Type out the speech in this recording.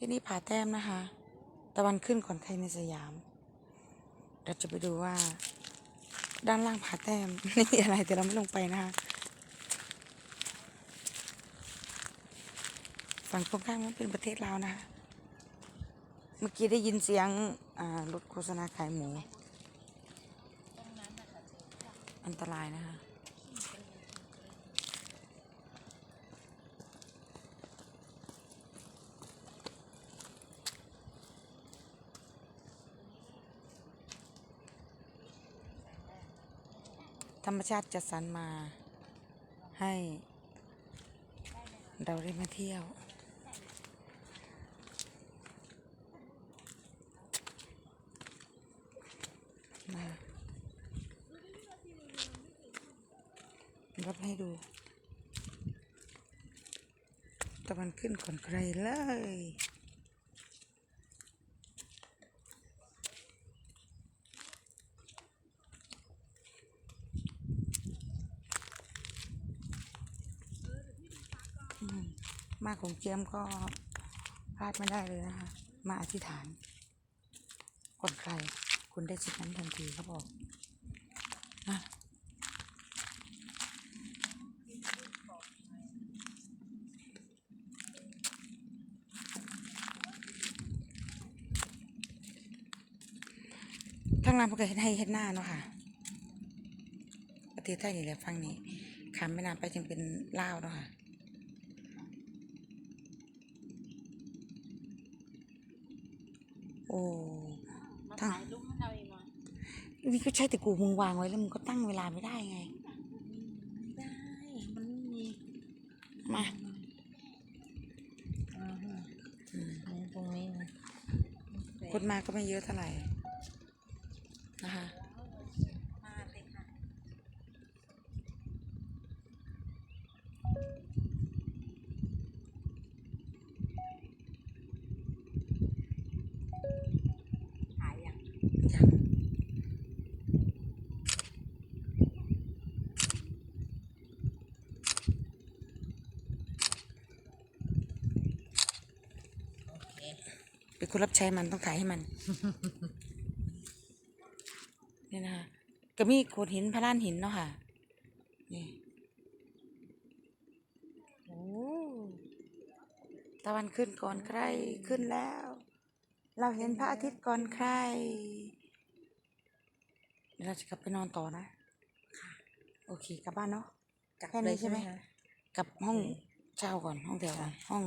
ที่นี่ผาแต้มนะคะ ตะวันขึ้นก่อนใครในสยามเราจะไปดูว่า ด้านล่างผาแต้มไม่มีอะไรแต่เราไม่ลงไปนะคะฝั่งตรงข้ามนั้นเป็นประเทศลาวนะคะเมื่อกี้ได้ยินเสียงอ่ารถโฆษณาขายหมู อันตรายนะคะ ธรรมชาติจัดสรรมาให้เราได้มาเที่ยว มารับให้ดู ตะวันขึ้นก่อนใครเลย อื มาของเจียมก็พลาดไม่ได้เลยนะคะ มาอธิษฐานก่อนใคร คุณได้สิทธินั้นทันทีเขาบอกนะทางน้ำมันก็เห็นให้เห็นหน้าเนาะค่ะประเทศไทยนี่แหละฟังนี้ขามแม่น้ำไปจึงเป็นลาวเนาะค่ะ โอ้มาทางถ่ายรูปให้เราเองมานี่ก็ใช่แต่กูมึงวางไว้แล้วมึงก็ตั้งเวลาไม่ได้ไง ได้มันไม่มีมาอ่าฮะนี่ตรงนี้นะ คนมาก็ไม่เยอะเท่าไหร่นะคะ มาเลยค่ะ ถ่ายอย่าง ยัง โอเค เป็นคนรับใช้มันต้องถ่ายให้มันนี่นะคะก็มีโขดหินพระลานหินเนาะค่ะนี่โอ้ตะวันขึ้นก่อนใครขึ้นแล้ว เราเห็นพระอาทิตย์ก่อนใครเดี๋ยวเราจะกลับไปนอนต่อนะโอเคกลับบ้านเนาะกลับแค่นี้เลยใช่ไหมคะกลับห้องเช่าก่อนห้องแถวก่อนห้อง